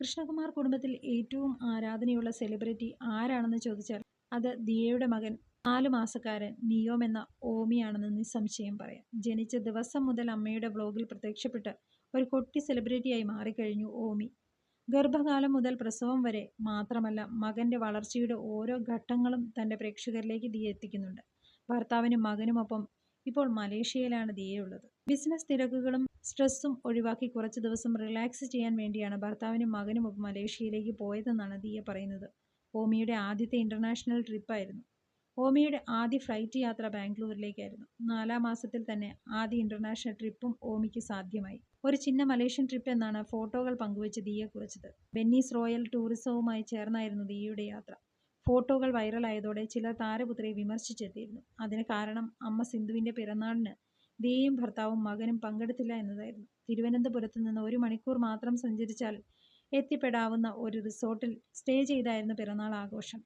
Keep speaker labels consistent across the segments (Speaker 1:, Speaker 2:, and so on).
Speaker 1: കൃഷ്ണകുമാർ കുടുംബത്തിൽ ഏറ്റവും ആരാധനയുള്ള സെലിബ്രിറ്റി ആരാണെന്ന് ചോദിച്ചാൽ അത് ദിയയുടെ മകൻ നാല് മാസക്കാരൻ നിയോം എന്ന ഓമിയാണെന്ന് നിസ്സംശയം പറയാം. ജനിച്ച ദിവസം മുതൽ അമ്മയുടെ വ്ലോഗിൽ പ്രത്യക്ഷപ്പെട്ട് ഒരു കൊട്ടി സെലിബ്രിറ്റിയായി മാറിക്കഴിഞ്ഞു ഓമി. ഗർഭകാലം മുതൽ പ്രസവം വരെ മാത്രമല്ല മകന്റെ വളർച്ചയുടെ ഓരോ ഘട്ടങ്ങളും തന്റെ പ്രേക്ഷകരിലേക്ക് ദിയ എത്തിക്കുന്നുണ്ട്. ഭർത്താവിനും മകനുമൊപ്പം ഇപ്പോൾ മലേഷ്യയിലാണ് ദിയയുള്ളത് ബിസിനസ് തിരക്കുകളും സ്ട്രെസ്സും ഒഴിവാക്കി കുറച്ച് ദിവസം റിലാക്സ് ചെയ്യാൻ വേണ്ടിയാണ് ഭർത്താവിനും മകനുമൊപ്പം മലേഷ്യയിലേക്ക് പോയതെന്നാണ് ദിയ പറയുന്നത്. ഓമിയുടെ ആദ്യത്തെ ഇന്റർനാഷണൽ ട്രിപ്പായിരുന്നു. ഓമിയുടെ ആദ്യ ഫ്ലൈറ്റ് യാത്ര ബാംഗ്ലൂരിലേക്കായിരുന്നു. നാലാം മാസത്തിൽ തന്നെ ആദ്യ ഇന്റർനാഷണൽ ട്രിപ്പും ഓമിക്ക് സാധ്യമായി. ഒരു ചിന്ന മലേഷ്യൻ ട്രിപ്പ് എന്നാണ് ഫോട്ടോകൾ പങ്കുവച്ച് ദിയ കുറിച്ചത്. ബെന്നീസ് റോയൽ ടൂറിസവുമായി ചേർന്നായിരുന്നു ദിയയുടെ യാത്ര. ഫോട്ടോകൾ വൈറലായതോടെ ചിലർ താരപുത്രിയെ വിമർശിച്ചെത്തിയിരുന്നു. അതിന് കാരണം അമ്മ സിന്ധുവിന്റെ പിറന്നാളിന് ദേയും ഭർത്താവും മകനും പങ്കെടുത്തില്ല എന്നതായിരുന്നു. തിരുവനന്തപുരത്ത് നിന്ന് ഒരു മണിക്കൂർ മാത്രം സഞ്ചരിച്ചാൽ എത്തിപ്പെടാവുന്ന ഒരു റിസോർട്ടിൽ സ്റ്റേ ചെയ്തായിരുന്നു പിറന്നാൾ ആഘോഷം.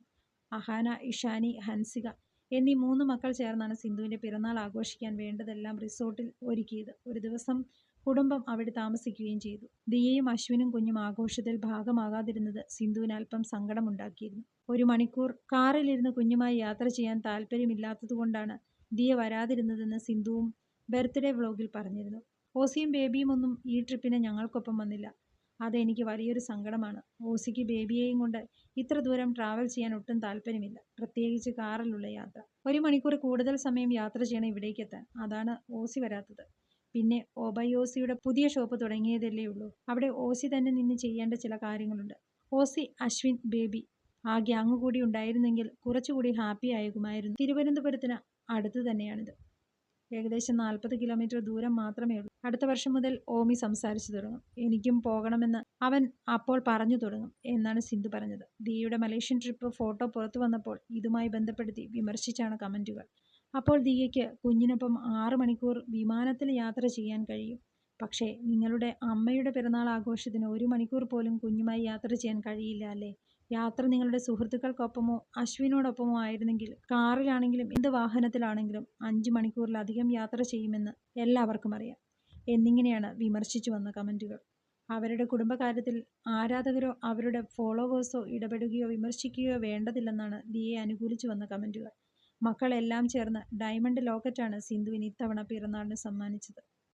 Speaker 1: അഹാന ഇഷാനി ഹൻസിക എന്നീ മൂന്ന് മക്കൾ ചേർന്നാണ് സിന്ധുവിന്റെ പിറന്നാൾ ആഘോഷിക്കാൻ വേണ്ടതെല്ലാം റിസോർട്ടിൽ ഒരുക്കിയത്. ഒരു ദിവസം കുടുംബം അവിടെ താമസിക്കുകയും ചെയ്തു. ദിയയും അശ്വിനും കുഞ്ഞും ആഘോഷത്തിൽ ഭാഗമാകാതിരുന്നത് സിന്ധുവിന് അല്പം സങ്കടമുണ്ടാക്കിയിരുന്നു. ഒരു മണിക്കൂർ കാറിലിരുന്ന് കുഞ്ഞുമായി യാത്ര ചെയ്യാൻ താല്പര്യമില്ലാത്തതുകൊണ്ടാണ് ദിയ വരാതിരുന്നതെന്ന് സിന്ധുവും ബർത്ത്ഡേ വ്ളോഗിൽ പറഞ്ഞിരുന്നു. ഓസിയും ബേബിയും ഒന്നും ഈ ട്രിപ്പിന് ഞങ്ങൾക്കൊപ്പം വന്നില്ല. അതെനിക്ക് വലിയൊരു സങ്കടമാണ്. ഓസിക്ക് ബേബിയെയും കൊണ്ട് ഇത്ര ദൂരം ട്രാവൽ ചെയ്യാൻ ഒട്ടും താല്പര്യമില്ല. പ്രത്യേകിച്ച് കാറിലുള്ള യാത്ര. ഒരു മണിക്കൂർ കൂടുതൽ സമയം യാത്ര ചെയ്യണം ഇവിടേക്ക് എത്താൻ. അതാണ് ഓസി വരാത്തത്. പിന്നെ ഓബയോസിയുടെ പുതിയ ഷോപ്പ് തുടങ്ങിയതല്ലേ ഉള്ളൂ. അവിടെ ഓസി തന്നെ നിന്ന് ചെയ്യേണ്ട ചില കാര്യങ്ങളുണ്ട്. ഓസി അശ്വിൻ ബേബി. ആ ഗ്യാങ് കൂടി ഉണ്ടായിരുന്നെങ്കിൽ കുറച്ചുകൂടി ഹാപ്പി ആകുമായിരുന്നു തിരുവനന്തപുരത്തിന് അടുത്ത് തന്നെയാണിത്. ഏകദേശം നാൽപ്പത് കിലോമീറ്റർ ദൂരം മാത്രമേ ഉള്ളൂ. അടുത്ത വർഷം മുതൽ ഓമി സംസാരിച്ചു തുടങ്ങും. എനിക്കും പോകണമെന്ന് അവൻ അപ്പോൾ പറഞ്ഞു തുടങ്ങും എന്നാണ് സിന്ധു പറഞ്ഞത്. ദിയയുടെ മലേഷ്യൻ ട്രിപ്പ് ഫോട്ടോ പുറത്തു വന്നപ്പോൾ ഇതുമായി ബന്ധപ്പെടുത്തി വിമർശിച്ചാണ് കമന്റുകൾ അപ്പോൾ ദിയയ്ക്ക് കുഞ്ഞിനൊപ്പം ആറു മണിക്കൂർ വിമാനത്തിൽ യാത്ര ചെയ്യാൻ കഴിയും. പക്ഷേ നിങ്ങളുടെ അമ്മയുടെ പിറന്നാൾ ആഘോഷത്തിന് ഒരു മണിക്കൂർ പോലും കുഞ്ഞുമായി യാത്ര ചെയ്യാൻ കഴിയില്ല അല്ലേ? യാത്ര നിങ്ങളുടെ സുഹൃത്തുക്കൾക്കൊപ്പമോ അശ്വിനോടൊപ്പമോ ആയിരുന്നെങ്കിൽ കാറിലാണെങ്കിലും എന്ത് വാഹനത്തിലാണെങ്കിലും അഞ്ച് മണിക്കൂറിലധികം യാത്ര ചെയ്യുമെന്ന് എല്ലാവർക്കും അറിയാം. എന്നിങ്ങനെയാണ് വിമർശിച്ചു വന്ന കമന്റുകൾ അവരുടെ കുടുംബകാര്യത്തിൽ ആരാധകരോ അവരുടെ ഫോളോവേഴ്സോ ഇടപെടുകയോ വിമർശിക്കുകയോ വേണ്ടതില്ലെന്നാണ് ദിയെ അനുകൂലിച്ചു വന്ന കമന്റുകൾ മക്കളെല്ലാം ചേർന്ന് ഡയമണ്ട് ലോക്കറ്റാണ് സിന്ധുവിന് ഇത്തവണ പിറന്നാളിന് സമ്മാനിച്ചത്.